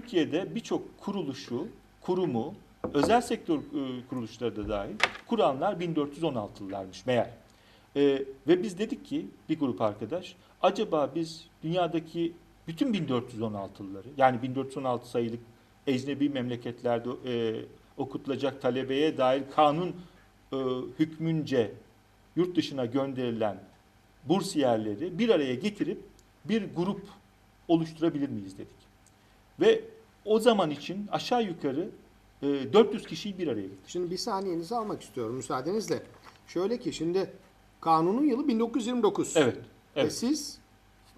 Türkiye'de birçok kuruluşu, kurumu, özel sektör e, kuruluşları da dahil kuranlar 1416'lılarmış meğer. E, ve biz dedik ki bir grup arkadaş acaba biz dünyadaki bütün 1416'lıları yani 1416 sayılık ecnebi memleketlerde e, okutulacak talebeye dair kanun e, hükmünce yurt dışına gönderilen bursiyerleri bir araya getirip bir grup oluşturabilir miyiz dedik. Ve o zaman için aşağı yukarı e, 400 kişiyi bir araya getirdik. Şimdi bir saniyenizi almak istiyorum müsaadenizle. Şöyle ki şimdi kanunun yılı 1929. Evet, Ve evet. siz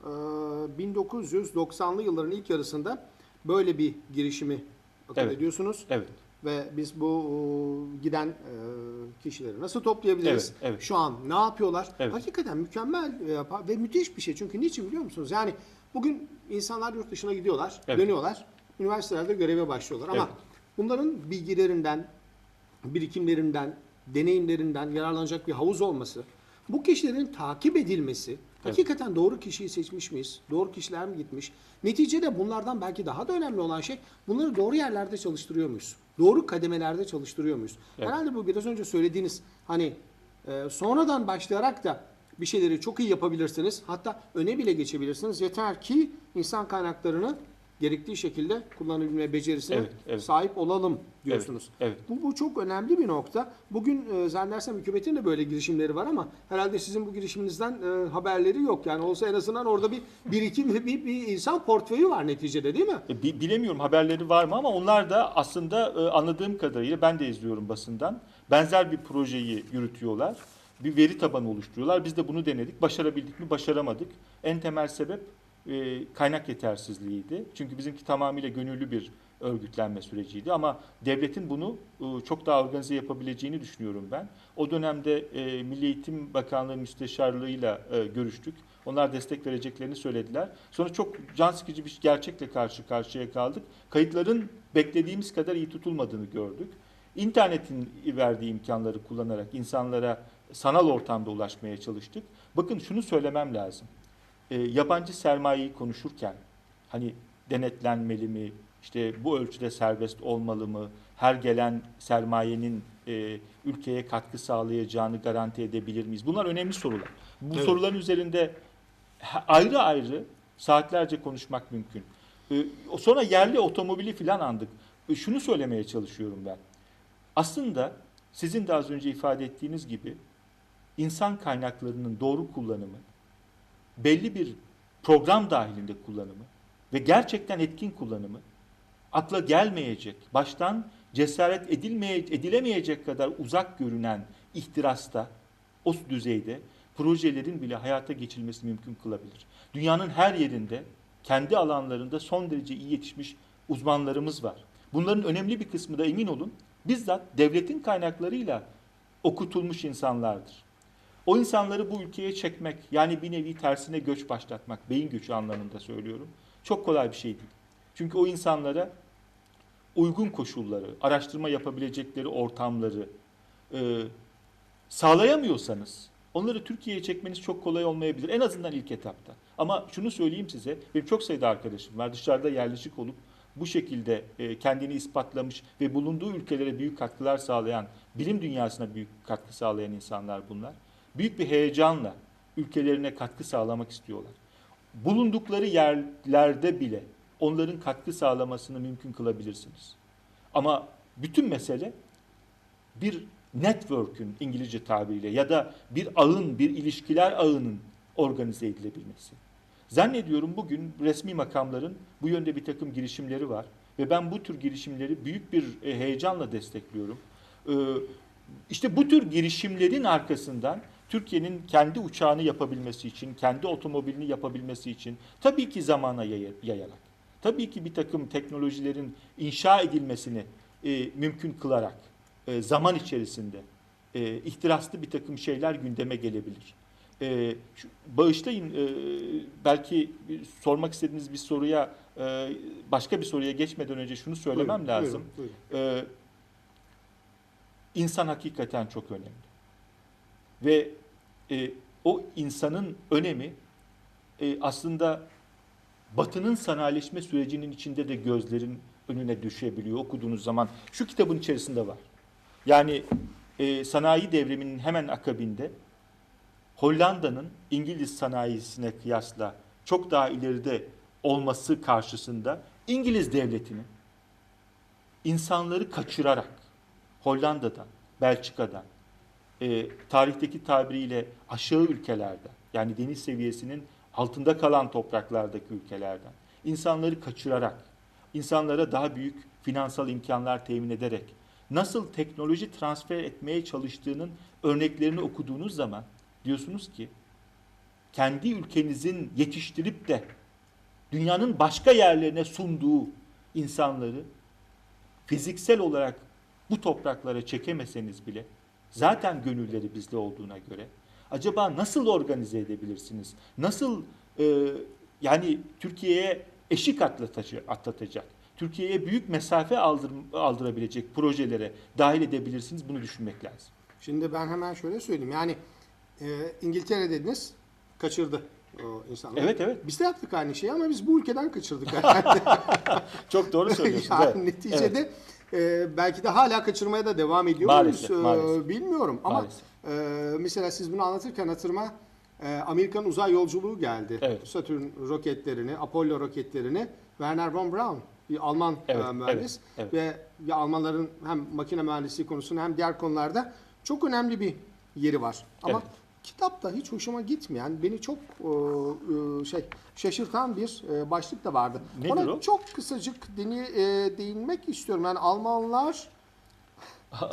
e, 1990'lı yılların ilk yarısında böyle bir girişimi akıl Evet. ediyorsunuz. Evet. Ve biz bu e, giden e, kişileri nasıl toplayabiliriz? Evet, evet. Şu an ne yapıyorlar? Evet. Hakikaten mükemmel e, ve müthiş bir şey. Çünkü niçin biliyor musunuz? Yani bugün insanlar yurt dışına gidiyorlar, Evet. dönüyorlar. Üniversitelerde göreve başlıyorlar. Ama Evet. bunların bilgilerinden, birikimlerinden, deneyimlerinden yararlanacak bir havuz olması, bu kişilerin takip edilmesi, hakikaten doğru kişiyi seçmiş miyiz? Doğru kişiler mi gitmiş? Neticede bunlardan belki daha da önemli olan şey bunları doğru yerlerde çalıştırıyor muyuz? Doğru kademelerde çalıştırıyor muyuz? Evet. Herhalde bu biraz önce söylediğiniz hani e, sonradan başlayarak da bir şeyleri çok iyi yapabilirsiniz. Hatta öne bile geçebilirsiniz. Yeter ki insan kaynaklarını gerektiği şekilde kullanabilme becerisine Evet, evet. sahip olalım diyorsunuz. Evet, Bu, bu çok önemli bir nokta. Bugün e, zannedersem hükümetin de böyle girişimleri var ama herhalde sizin bu girişiminizden e, haberleri yok. Yani olsa en azından orada bir birikim ve bir, bir insan portföyü var neticede değil mi? E, bi- Bilemiyorum haberleri var mı ama onlar da aslında e, anladığım kadarıyla ben de izliyorum basından. Benzer bir projeyi yürütüyorlar. Bir veri tabanı oluşturuyorlar. Biz de bunu denedik. Başarabildik mi? Başaramadık. En temel sebep e, kaynak yetersizliğiydi. Çünkü bizimki tamamıyla gönüllü bir örgütlenme süreciydi ama devletin bunu e, çok daha organize yapabileceğini düşünüyorum ben. O dönemde e, Milli Eğitim Bakanlığı müsteşarlığıyla e, görüştük. Onlar destek vereceklerini söylediler. Sonra çok can sıkıcı bir gerçekle karşı karşıya kaldık. Kayıtların beklediğimiz kadar iyi tutulmadığını gördük. İnternetin verdiği imkanları kullanarak insanlara sanal ortamda ulaşmaya çalıştık. Bakın şunu söylemem lazım. E, yabancı sermayeyi konuşurken hani denetlenmeli mi, işte bu ölçüde serbest olmalı mı, her gelen sermayenin e, ülkeye katkı sağlayacağını garanti edebilir miyiz? Bunlar önemli sorular. Bu Evet. soruların üzerinde ayrı ayrı saatlerce konuşmak mümkün. E, sonra yerli otomobili filan andık. E, şunu söylemeye çalışıyorum ben. Aslında sizin de az önce ifade ettiğiniz gibi insan kaynaklarının doğru kullanımı, belli bir program dahilinde kullanımı ve gerçekten etkin kullanımı akla gelmeyecek, baştan cesaret edilmeye, edilemeyecek kadar uzak görünen ihtirasta, o düzeyde projelerin bile hayata geçirilmesi mümkün kılabilir. Dünyanın her yerinde kendi alanlarında son derece iyi yetişmiş uzmanlarımız var. Bunların önemli bir kısmı da emin olun bizzat devletin kaynaklarıyla okutulmuş insanlardır. O insanları bu ülkeye çekmek yani bir nevi tersine göç başlatmak, beyin göçü anlamında söylüyorum. Çok kolay bir şey değil. Çünkü o insanlara uygun koşulları, araştırma yapabilecekleri ortamları e, sağlayamıyorsanız onları Türkiye'ye çekmeniz çok kolay olmayabilir. En azından ilk etapta. Ama şunu söyleyeyim size, benim çok sayıda arkadaşım var dışarıda yerleşik olup bu şekilde e, kendini ispatlamış ve bulunduğu ülkelere büyük katkılar sağlayan, bilim dünyasına büyük katkı sağlayan insanlar bunlar. Büyük bir heyecanla ülkelerine katkı sağlamak istiyorlar. Bulundukları yerlerde bile onların katkı sağlamasını mümkün kılabilirsiniz. Ama bütün mesele bir network'ün İngilizce tabiriyle ya da bir ağın, bir ilişkiler ağının organize edilebilmesi. Zannediyorum bugün resmi makamların bu yönde bir takım girişimleri var ve ben bu tür girişimleri büyük bir e, heyecanla destekliyorum. Ee, İşte bu tür girişimlerin arkasından Türkiye'nin kendi uçağını yapabilmesi için, kendi otomobilini yapabilmesi için tabii ki zamana yaya- yayarak, tabii ki bir takım teknolojilerin inşa edilmesini e, mümkün kılarak e, zaman içerisinde e, ihtiraslı bir takım şeyler gündeme gelebilir. E, şu, bağışlayın e, belki bir sormak istediğiniz bir soruya e, başka bir soruya geçmeden önce şunu söylemem Buyurun, lazım. buyurun, buyurun. Ee, insan hakikaten çok önemli. Ve e, o insanın önemi e, aslında Batı'nın sanayileşme sürecinin içinde de gözlerin önüne düşebiliyor okuduğunuz zaman. Şu kitabın içerisinde var. Yani e, sanayi devriminin hemen akabinde Hollanda'nın İngiliz sanayisine kıyasla çok daha ileride olması karşısında İngiliz devletinin insanları kaçırarak Hollanda'dan, Belçika'dan, e, tarihteki tabiriyle aşağı ülkelerden yani deniz seviyesinin altında kalan topraklardaki ülkelerden insanları kaçırarak, insanlara daha büyük finansal imkanlar temin ederek nasıl teknoloji transfer etmeye çalıştığının örneklerini okuduğunuz zaman diyorsunuz ki kendi ülkenizin yetiştirip de dünyanın başka yerlerine sunduğu insanları fiziksel olarak bu topraklara çekemeseniz bile zaten gönülleri bizde olduğuna göre acaba nasıl organize edebilirsiniz? Nasıl e, yani Türkiye'ye eşik atlatacak, atlatacak, Türkiye'ye büyük mesafe aldır, aldırabilecek projelere dahil edebilirsiniz? Bunu düşünmek lazım. Şimdi ben hemen şöyle söyleyeyim. Yani e, İngiltere dediniz kaçırdı o insanları. Evet evet. Biz de yaptık aynı şeyi ama biz bu ülkeden kaçırdık herhalde. Çok doğru söylüyorsunuz. yani evet. neticede e, belki de hala kaçırmaya da devam ediyor Maalesef, muyuz? E, maalesef. bilmiyorum ama Maalesef. e, mesela siz bunu anlatırken hatırıma e, Amerikan uzay yolculuğu geldi. Evet. Satürn roketlerini, Apollo roketlerini Werner von Braun bir Alman Evet, e, mühendis evet, ve bir Almanların hem makine mühendisliği konusunda hem diğer konularda çok önemli bir yeri var. Ama Evet. Kitapta hiç hoşuma gitmeyen, beni çok e, e, şey şaşırtan bir e, başlık da vardı. Nedir Ona o? çok kısacık deni, e, değinmek istiyorum. Yani Almanlar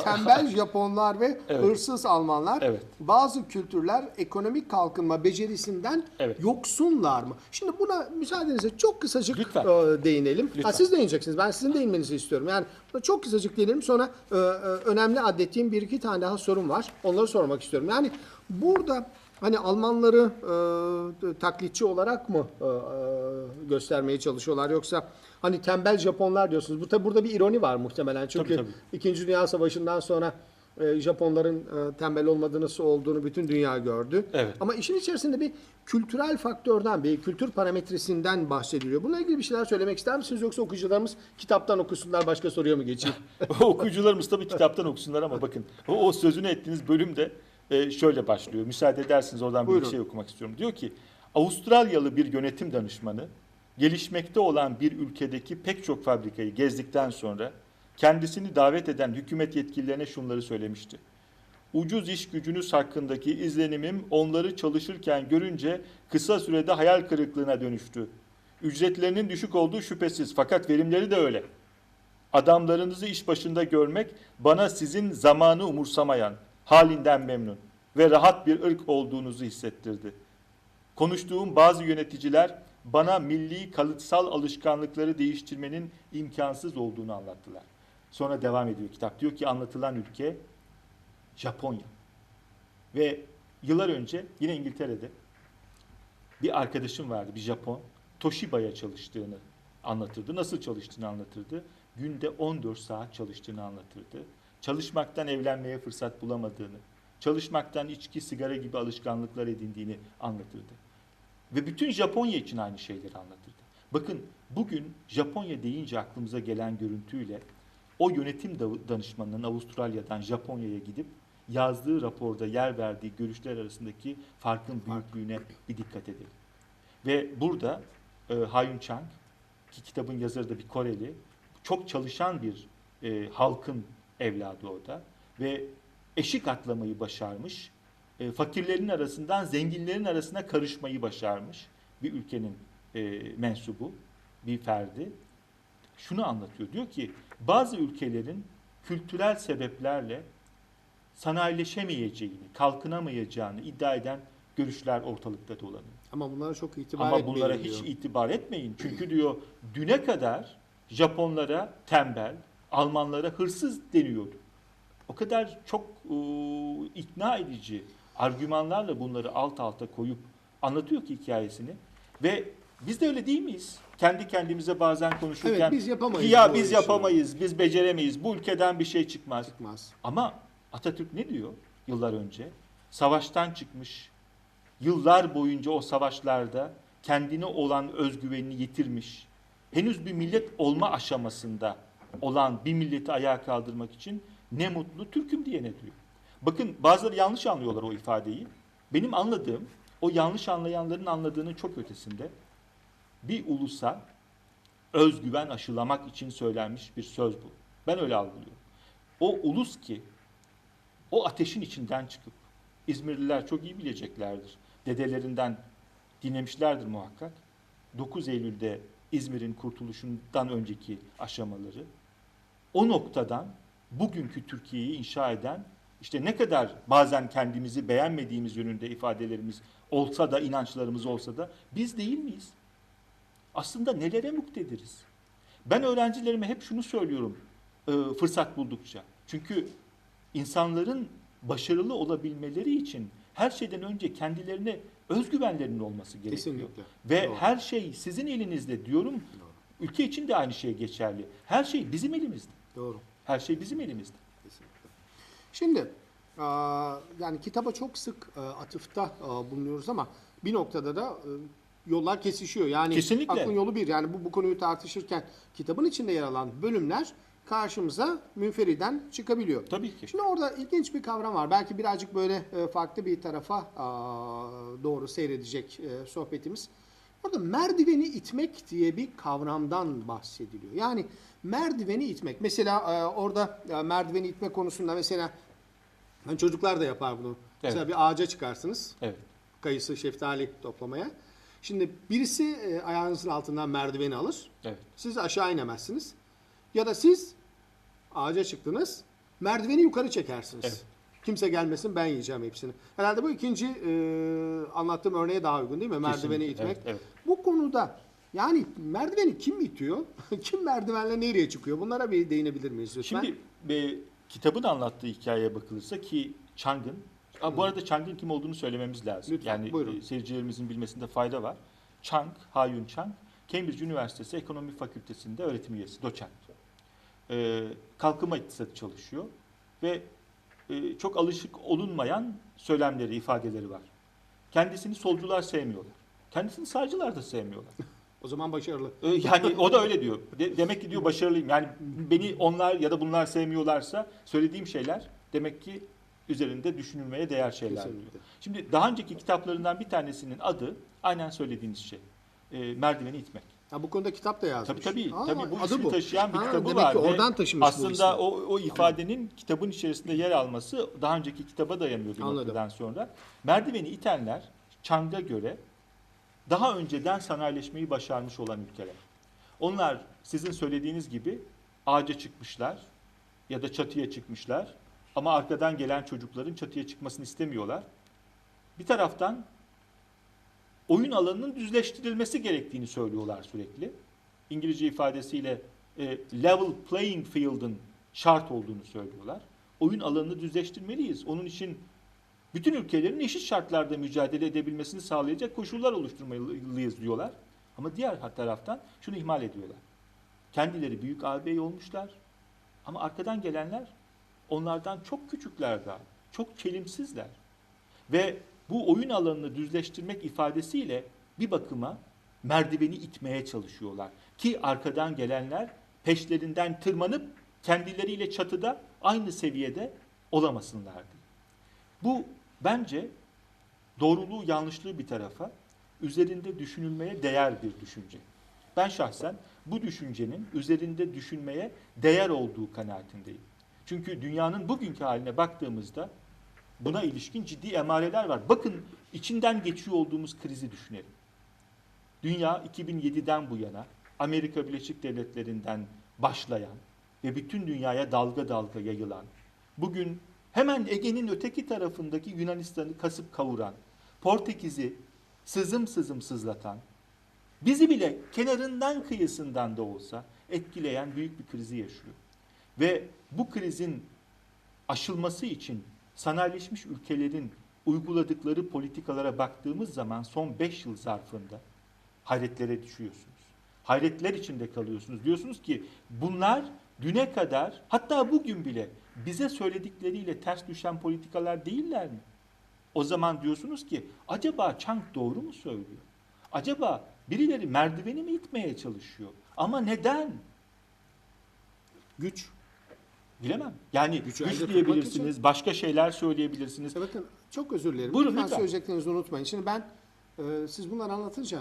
tembel Japonlar ve Evet. hırsız Almanlar Evet. bazı kültürler ekonomik kalkınma becerisinden Evet. yoksunlar mı? Şimdi buna müsaadenizle çok kısacık Lütfen. e, değinelim. Lütfen. Ha, siz değineceksiniz. Ben sizin değinmenizi istiyorum. Yani çok kısacık değinelim. Sonra e, e, önemli adettiğim bir iki tane daha sorum var. Onları sormak istiyorum. Yani burada hani Almanları e, taklitçi olarak mı e, e, göstermeye çalışıyorlar yoksa hani tembel Japonlar diyorsunuz. Bu tabi burada bir ironi var muhtemelen. Çünkü Tabii, tabii. İkinci Dünya Savaşı'ndan sonra e, Japonların e, tembel olmadığını olduğunu bütün dünya gördü. Evet. Ama işin içerisinde bir kültürel faktörden, bir kültür parametresinden bahsediliyor. Bununla ilgili bir şeyler söylemek ister misiniz yoksa okuyucularımız kitaptan okusunlar başka soruya mı geçeyim? Okuyucularımız tabii kitaptan okusunlar ama bakın o, o sözünü ettiğiniz bölümde e, şöyle başlıyor. Müsaade ederseniz oradan Buyurun. bir şey okumak istiyorum. Diyor ki Avustralyalı bir yönetim danışmanı gelişmekte olan bir ülkedeki pek çok fabrikayı gezdikten sonra kendisini davet eden hükümet yetkililerine şunları söylemişti. Ucuz iş gücünüz hakkındaki izlenimim onları çalışırken görünce kısa sürede hayal kırıklığına dönüştü. Ücretlerinin düşük olduğu şüphesiz fakat verimleri de öyle. Adamlarınızı iş başında görmek bana sizin zamanı umursamayan, halinden memnun ve rahat bir ırk olduğunuzu hissettirdi. Konuştuğum bazı yöneticiler bana milli kalıtsal alışkanlıkları değiştirmenin imkansız olduğunu anlattılar. Sonra devam ediyor kitap. Diyor ki anlatılan ülke Japonya. Ve yıllar önce yine İngiltere'de bir arkadaşım vardı, bir Japon. Toshiba'ya çalıştığını anlatırdı. Nasıl çalıştığını anlatırdı. Günde 14 saat çalıştığını anlatırdı. Çalışmaktan evlenmeye fırsat bulamadığını, çalışmaktan içki, sigara gibi alışkanlıklar edindiğini anlatırdı. Ve bütün Japonya için aynı şeyleri anlatırdı. Bakın bugün Japonya deyince aklımıza gelen görüntüyle o yönetim danışmanının Avustralya'dan Japonya'ya gidip yazdığı raporda yer verdiği görüşler arasındaki farkın büyüklüğüne bir dikkat edelim. Ve burada e, Hayun Chang ki kitabın yazarı da bir Koreli çok çalışan bir e, halkın evladı o da ve eşik atlamayı başarmış. E, fakirlerin arasından zenginlerin arasına karışmayı başarmış bir ülkenin e, mensubu, bir ferdi. Şunu anlatıyor. Diyor ki bazı ülkelerin kültürel sebeplerle sanayileşemeyeceğini, kalkınamayacağını iddia eden görüşler ortalıkta dolanıyor. Ama bunlara çok itibar Ama bunlara diyor. hiç itibar etmeyin. Çünkü diyor düne kadar Japonlara tembel, Almanlara hırsız deniyordu. O kadar çok e, ikna edici argümanlarla bunları alt alta koyup anlatıyor ki hikayesini. Ve biz de öyle değil miyiz? Kendi kendimize bazen konuşurken Evet, biz yapamayız ya biz işi." yapamayız, biz beceremeyiz, bu ülkeden bir şey çıkmaz. Çıkmaz. Ama Atatürk ne diyor yıllar önce? Savaştan çıkmış, yıllar boyunca o savaşlarda kendine olan özgüvenini yitirmiş, henüz bir millet olma aşamasında olan bir milleti ayağa kaldırmak için ne mutlu Türk'üm diyene diyor. Bakın bazıları yanlış anlıyorlar o ifadeyi. Benim anladığım, o yanlış anlayanların anladığının çok ötesinde bir ulusa özgüven aşılamak için söylenmiş bir söz bu. Ben öyle algılıyorum. O ulus ki o ateşin içinden çıkıp İzmirliler çok iyi bileceklerdir. Dedelerinden dinlemişlerdir muhakkak. 9 Eylül'de İzmir'in kurtuluşundan önceki aşamaları. O noktadan bugünkü Türkiye'yi inşa eden işte ne kadar bazen kendimizi beğenmediğimiz yönünde ifadelerimiz olsa da inançlarımız olsa da biz değil miyiz? Aslında nelere muktediriz? Ben öğrencilerime hep şunu söylüyorum e, fırsat buldukça. Çünkü insanların başarılı olabilmeleri için her şeyden önce kendilerine özgüvenlerinin olması gerekiyor. Kesinlikle. Ve Doğru. her şey sizin elinizde diyorum. Doğru. Ülke için de aynı şey geçerli. Her şey bizim elimizde. Doğru. Her şey bizim elimizde. Kesinlikle. Şimdi aa, yani kitaba çok sık e, atıfta e, bulunuyoruz ama bir noktada da e, yollar kesişiyor. Yani Kesinlikle. aklın yolu bir. Yani bu, bu konuyu tartışırken kitabın içinde yer alan bölümler karşımıza münferiden çıkabiliyor. Tabii ki. Şimdi orada ilginç bir kavram var. Belki birazcık böyle e, farklı bir tarafa doğru seyredecek e, sohbetimiz. Orada merdiveni itmek diye bir kavramdan bahsediliyor. Yani merdiveni itmek. Mesela e, orada e, merdiveni itme konusunda mesela hani çocuklar da yapar bunu. Mesela bir ağaca çıkarsınız. Evet. Kayısı, şeftali toplamaya. Şimdi birisi e, ayağınızın altından merdiveni alır. Evet. Siz aşağı inemezsiniz. Ya da siz ağaca çıktınız, merdiveni yukarı çekersiniz. Evet. Kimse gelmesin ben yiyeceğim hepsini. Herhalde bu ikinci e, anlattığım örneğe daha uygun değil mi? Merdiveni Kesinlikle. itmek. Evet, evet. Bu konuda yani merdiveni kim itiyor? kim merdivenle nereye çıkıyor? Bunlara bir değinebilir miyiz lütfen? Şimdi e, kitabın anlattığı hikayeye bakılırsa ki Chang'ın, bu arada Chang'ın kim olduğunu söylememiz lazım. Lütfen, yani buyurun. e, seyircilerimizin bilmesinde fayda var. Chang, Ha-Yun Chang, Cambridge Üniversitesi Ekonomi Fakültesi'nde öğretim üyesi, doçent. E, kalkınma iktisadı çalışıyor ve e, çok alışık olunmayan söylemleri, ifadeleri var. Kendisini solcular sevmiyorlar. Kendisini sağcılar da sevmiyorlar. o zaman başarılı. Ee, Yani o da öyle diyor. De- demek ki diyor başarılıyım. Yani beni onlar ya da bunlar sevmiyorlarsa söylediğim şeyler demek ki üzerinde düşünülmeye değer şeyler diyor. Şimdi daha önceki kitaplarından bir tanesinin adı aynen söylediğiniz şey. Ee, merdiveni itmek. Ha, bu konuda kitap da yazmış. Tabii tabii. Aa, tabii bu adı ismi taşıyan bir Ha, kitabı demek var. ki oradan taşımış bu Aslında o, o ifadenin kitabın içerisinde yer alması daha önceki kitaba dayanıyor bir Anladım. noktadan sonra. Merdiveni itenler Chang'a göre daha önceden sanayileşmeyi başarmış olan ülkeler. Onlar sizin söylediğiniz gibi ağaca çıkmışlar ya da çatıya çıkmışlar ama arkadan gelen çocukların çatıya çıkmasını istemiyorlar. Bir taraftan oyun alanının düzleştirilmesi gerektiğini söylüyorlar sürekli. İngilizce ifadesiyle e, level playing field'ın şart olduğunu söylüyorlar. Oyun alanını düzleştirmeliyiz. Onun için bütün ülkelerin eşit şartlarda mücadele edebilmesini sağlayacak koşullar oluşturmalıyız diyorlar. Ama diğer taraftan şunu ihmal ediyorlar. Kendileri büyük ağabey olmuşlar ama arkadan gelenler onlardan çok küçükler daha, çok çelimsizler. Ve bu oyun alanını düzleştirmek ifadesiyle bir bakıma merdiveni itmeye çalışıyorlar. Ki arkadan gelenler peşlerinden tırmanıp kendileriyle çatıda aynı seviyede olamasınlar. Bu bence doğruluğu yanlışlığı bir tarafa üzerinde düşünülmeye değer bir düşünce. Ben şahsen bu düşüncenin üzerinde düşünmeye değer olduğu kanaatindeyim. Çünkü dünyanın bugünkü haline baktığımızda buna ilişkin ciddi emareler var. Bakın içinden geçiyor olduğumuz krizi düşünelim. Dünya 2007'den bu yana Amerika Birleşik Devletleri'nden başlayan ve bütün dünyaya dalga dalga yayılan, bugün hemen Ege'nin öteki tarafındaki Yunanistan'ı kasıp kavuran, Portekiz'i sızım sızım sızlatan, bizi bile kenarından kıyısından da olsa etkileyen büyük bir krizi yaşıyor. Ve bu krizin aşılması için sanayileşmiş ülkelerin uyguladıkları politikalara baktığımız zaman son 5 yıl zarfında hayretlere düşüyorsunuz. Hayretler içinde kalıyorsunuz. Diyorsunuz ki bunlar düne kadar hatta bugün bile bize söyledikleriyle ters düşen politikalar değiller mi? O zaman diyorsunuz ki acaba Chang doğru mu söylüyor? Acaba birileri merdiveni mi itmeye çalışıyor? Ama neden? Güç. Bilemem. Yani Güç güç, diyebilirsiniz, için- başka şeyler söyleyebilirsiniz. İşte bakın çok özür dilerim. Buyurun, Lütfen lütfen. söyleyeceklerinizi unutmayın. Şimdi ben e, siz bunları anlatınca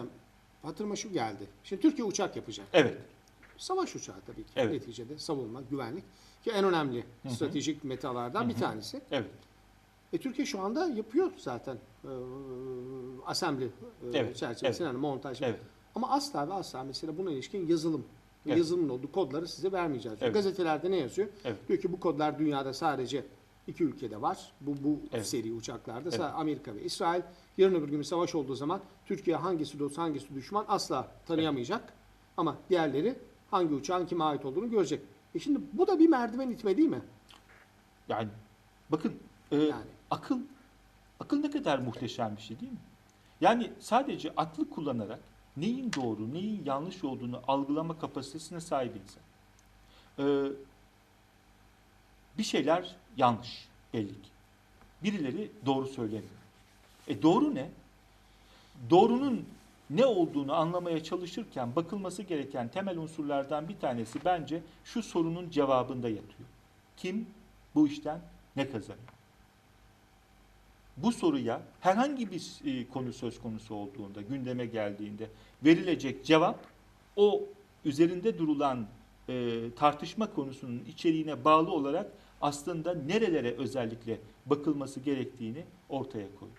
hatırıma şu geldi. Şimdi Türkiye uçak yapacak. Evet, Savaş uçağı tabii ki Evet. neticede savunma, güvenlik ki en önemli stratejik metalardan bir tanesi. evet, E, Türkiye şu anda yapıyor zaten e, assembly e, Evet, çerçevesinde yani montaj. evet. Ama asla ve asla mesela buna ilişkin yazılım Evet. yazılımın olduğu kodları size vermeyeceğiz. Evet. Gazetelerde ne yazıyor? Evet. Diyor ki bu kodlar dünyada sadece iki ülkede var. Bu bu Evet. seri uçaklarda Evet. Amerika ve İsrail. Yarın öbür gün bir savaş olduğu zaman Türkiye hangisi dost hangisi düşman asla tanıyamayacak. Ama diğerleri hangi uçağın kime ait olduğunu görecek. E şimdi bu da bir merdiven itme değil mi? Yani bakın e, Yani. akıl akıl ne kadar muhteşem bir şey değil mi? Yani sadece aklı kullanarak neyin doğru, neyin yanlış olduğunu algılama kapasitesine sahip insan. E, bir şeyler yanlış belli ki. Birileri doğru söylemiyor. E doğru ne? Doğrunun ne olduğunu anlamaya çalışırken bakılması gereken temel unsurlardan bir tanesi bence şu sorunun cevabında yatıyor. Kim bu işten ne kazanıyor? Bu soruya herhangi bir e, konu söz konusu olduğunda, gündeme geldiğinde verilecek cevap o üzerinde durulan e, tartışma konusunun içeriğine bağlı olarak aslında nerelere özellikle bakılması gerektiğini ortaya koyuyor.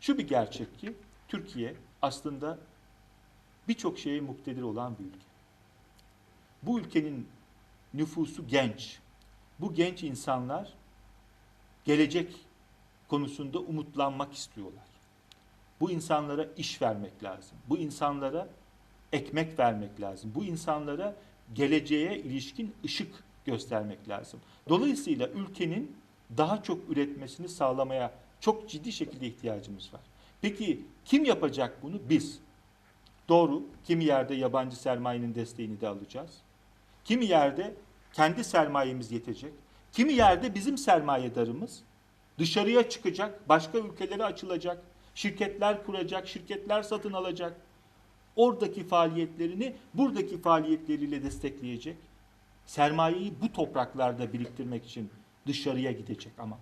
Şu bir gerçek ki Türkiye aslında birçok şeye muktedir olan bir ülke. Bu ülkenin nüfusu genç. Bu genç insanlar gelecek konusunda umutlanmak istiyorlar. Bu insanlara iş vermek lazım. Bu insanlara ekmek vermek lazım. Bu insanlara geleceğe ilişkin ışık göstermek lazım. Dolayısıyla ülkenin daha çok üretmesini sağlamaya çok ciddi şekilde ihtiyacımız var. Peki kim yapacak bunu? Biz. Doğru. Kimi yerde yabancı sermayenin desteğini de alacağız. Kimi yerde kendi sermayemiz yetecek. Kimi yerde bizim sermayedarımız dışarıya çıkacak, başka ülkelere açılacak, şirketler kuracak, şirketler satın alacak. Oradaki faaliyetlerini buradaki faaliyetleriyle destekleyecek. Sermayeyi bu topraklarda biriktirmek için dışarıya gidecek ama.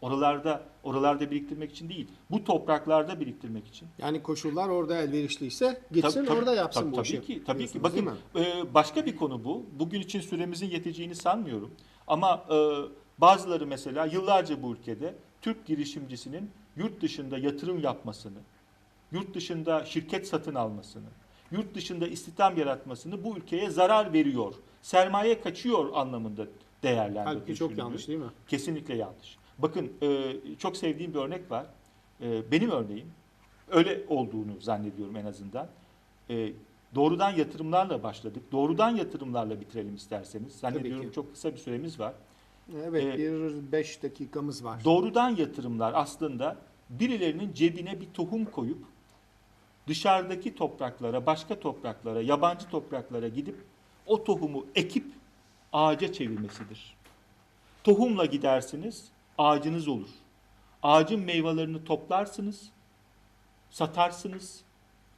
Oralarda oralarda biriktirmek için değil, bu topraklarda biriktirmek için. Yani koşullar orada elverişliyse gitsin Tabii, tabii, orada yapsın tabii, bu tabii işi. Ki, tabii ki. Bakın e, başka bir konu bu. Bugün için süremizin yeteceğini sanmıyorum. Ama e, bazıları mesela yıllarca bu ülkede Türk girişimcisinin yurt dışında yatırım yapmasını, yurt dışında şirket satın almasını, yurt dışında istihdam yaratmasını bu ülkeye zarar veriyor. Sermaye kaçıyor anlamında değerlendirdiği Halbuki çok yanlış değil mi? Kesinlikle yanlış. Bakın e, çok sevdiğim bir örnek var. E, benim örneğim öyle olduğunu zannediyorum en azından. E, doğrudan yatırımlarla başladık. Doğrudan yatırımlarla bitirelim isterseniz. Zannediyorum çok kısa bir süremiz var. Evet Ee, bir beş dakikamız var. Doğrudan yatırımlar aslında birilerinin cebine bir tohum koyup dışarıdaki topraklara, başka topraklara, yabancı topraklara gidip o tohumu ekip ağaca çevirmesidir. Tohumla gidersiniz, ağacınız olur. Ağacın meyvelerini toplarsınız, satarsınız,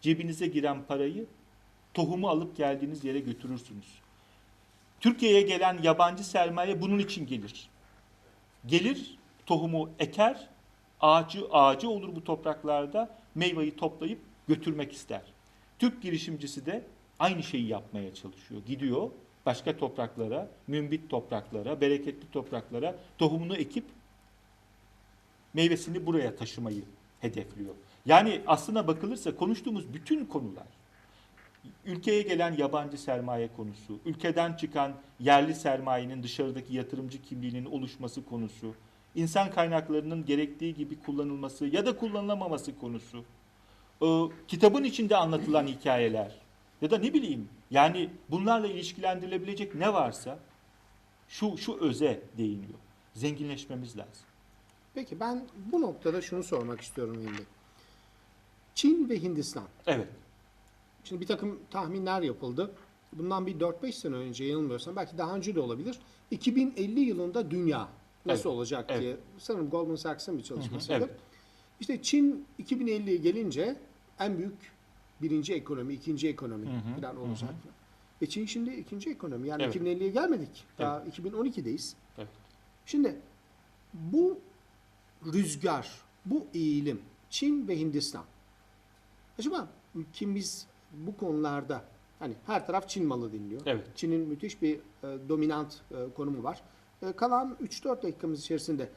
cebinize giren parayı tohumu alıp geldiğiniz yere götürürsünüz. Türkiye'ye gelen yabancı sermaye bunun için gelir. Gelir, tohumu eker, ağacı ağacı olur bu topraklarda, meyveyi toplayıp götürmek ister. Türk girişimcisi de aynı şeyi yapmaya çalışıyor. Gidiyor başka topraklara, mümbit topraklara, bereketli topraklara tohumunu ekip meyvesini buraya taşımayı hedefliyor. Yani aslına bakılırsa konuştuğumuz bütün konular ülkeye gelen yabancı sermaye konusu, ülkeden çıkan yerli sermayenin dışarıdaki yatırımcı kimliğinin oluşması konusu, insan kaynaklarının gerektiği gibi kullanılması ya da kullanılamaması konusu, e, kitabın içinde anlatılan hikayeler ya da ne bileyim yani bunlarla ilişkilendirilebilecek ne varsa şu şu öze değiniyor. Zenginleşmemiz lazım. Peki ben bu noktada şunu sormak istiyorum Hilmi. Çin ve Hindistan. Evet. Şimdi bir takım tahminler yapıldı. Bundan bir 4-5 sene önce yanılmıyorsam belki daha önce de olabilir. 2050 yılında dünya nasıl Evet, olacak evet. diye sanırım Goldman Sachs'ın bir çalışmasıydı. evet. İşte Çin 2050'ye gelince en büyük birinci ekonomi, ikinci ekonomi Hı hı, falan hı olacak. Ve Çin şimdi ikinci ekonomi. Yani Evet. 2050'ye gelmedik. Daha 2012'deyiz. Evet. Şimdi bu rüzgar, bu eğilim Çin ve Hindistan. Acaba ülkemiz bu konularda hani her taraf Çin malı dinliyor. Evet. Çin'in müthiş bir e, dominant e, konumu var. E, kalan 3-4 dakikamız içerisinde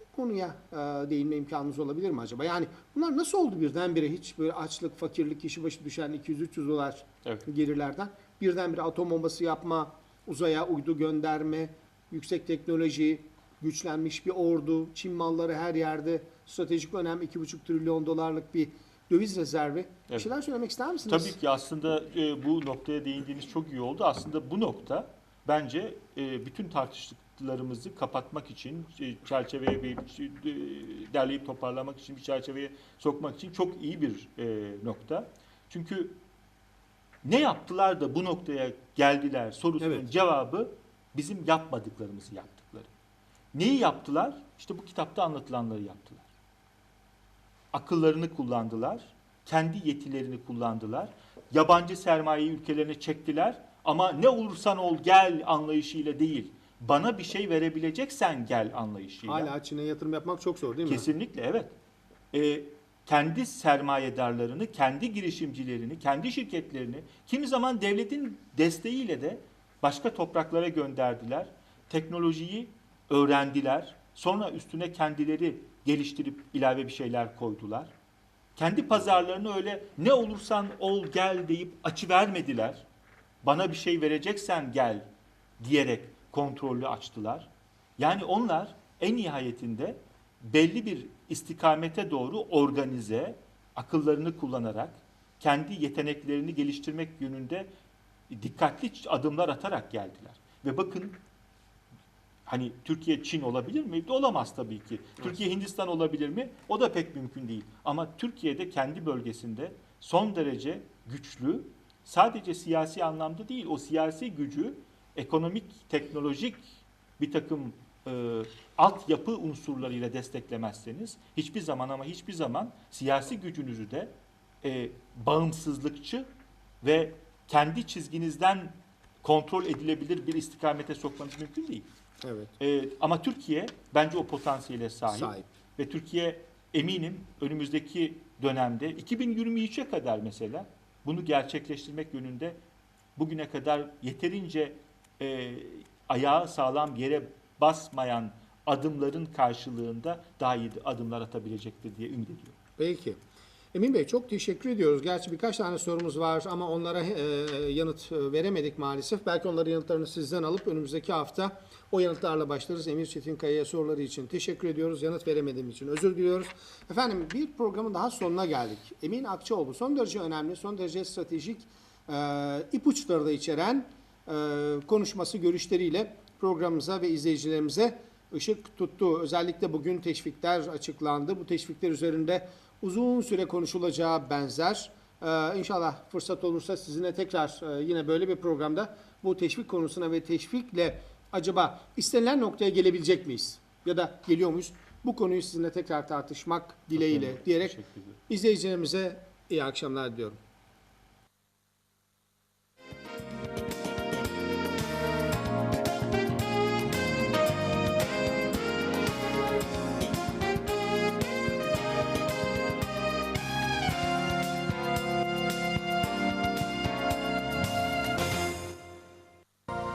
bu konuya e, değinme imkanımız olabilir mi acaba? Yani bunlar nasıl oldu birdenbire hiç böyle açlık, fakirlik, kişi başı düşen 200-300 dolar Evet. gelirlerden birdenbire atom bombası yapma, uzaya uydu gönderme, yüksek teknoloji, güçlenmiş bir ordu, Çin malları her yerde, stratejik önem 2,5 trilyon dolarlık bir döviz rezervi. Bir Evet. şeyler söylemek ister misiniz? Tabii ki aslında e, bu noktaya değindiğiniz çok iyi oldu. Aslında bu nokta bence e, bütün tartıştıklarımızı kapatmak için, e, çerçeveye bir e, derleyip toparlamak için, bir çerçeveye sokmak için çok iyi bir e, nokta. Çünkü ne yaptılar da bu noktaya geldiler sorusunun Evet. cevabı bizim yapmadıklarımızı yaptıkları. Neyi yaptılar? İşte bu kitapta anlatılanları yaptılar. Akıllarını kullandılar, kendi yetilerini kullandılar. Yabancı sermayeyi ülkelerine çektiler ama ne olursan ol gel anlayışıyla değil. Bana bir şey verebileceksen gel anlayışıyla. Hala Çin'e yatırım yapmak çok zor değil mi? Kesinlikle evet. Ee, kendi sermayedarlarını, kendi girişimcilerini, kendi şirketlerini kimi zaman devletin desteğiyle de başka topraklara gönderdiler. Teknolojiyi öğrendiler. Sonra üstüne kendileri geliştirip ilave bir şeyler koydular. Kendi pazarlarını öyle ne olursan ol gel deyip açı vermediler. Bana bir şey vereceksen gel diyerek kontrollü açtılar. Yani onlar en nihayetinde belli bir istikamete doğru organize, akıllarını kullanarak, kendi yeteneklerini geliştirmek yönünde dikkatli adımlar atarak geldiler. Ve bakın hani Türkiye Çin olabilir mi? Olamaz tabii ki. Türkiye Hindistan olabilir mi? O da pek mümkün değil. Ama Türkiye'de kendi bölgesinde son derece güçlü, sadece siyasi anlamda değil, o siyasi gücü ekonomik, teknolojik bir takım e, altyapı unsurlarıyla desteklemezseniz hiçbir zaman ama hiçbir zaman siyasi gücünüzü de e, bağımsızlıkçı ve kendi çizginizden kontrol edilebilir bir istikamete sokmanız mümkün değil. Evet. E, ama Türkiye bence o potansiyele sahip. Sahip. Ve Türkiye eminim önümüzdeki dönemde 2023'e kadar mesela bunu gerçekleştirmek yönünde bugüne kadar yeterince e, ayağı sağlam yere basmayan adımların karşılığında daha iyi adımlar atabilecektir diye ümit ediyorum. Peki. Emin Bey çok teşekkür ediyoruz. Gerçi birkaç tane sorumuz var ama onlara e, yanıt e, veremedik maalesef. Belki onların yanıtlarını sizden alıp önümüzdeki hafta o yanıtlarla başlarız. Emir Çetinkaya'ya soruları için teşekkür ediyoruz. Yanıt veremediğim için özür diliyoruz. Efendim bir programın daha sonuna geldik. Emin Akçaoğlu son derece önemli, son derece stratejik e, ipuçları da içeren e, konuşması, görüşleriyle programımıza ve izleyicilerimize ışık tuttu. Özellikle bugün teşvikler açıklandı. Bu teşvikler üzerinde uzun süre konuşulacağı benzer. Ee, inşallah fırsat olursa sizinle tekrar e, yine böyle bir programda bu teşvik konusuna ve teşvikle acaba istenilen noktaya gelebilecek miyiz? Ya da geliyor muyuz? Bu konuyu sizinle tekrar tartışmak dileğiyle diyerek izleyicilerimize iyi akşamlar diliyorum.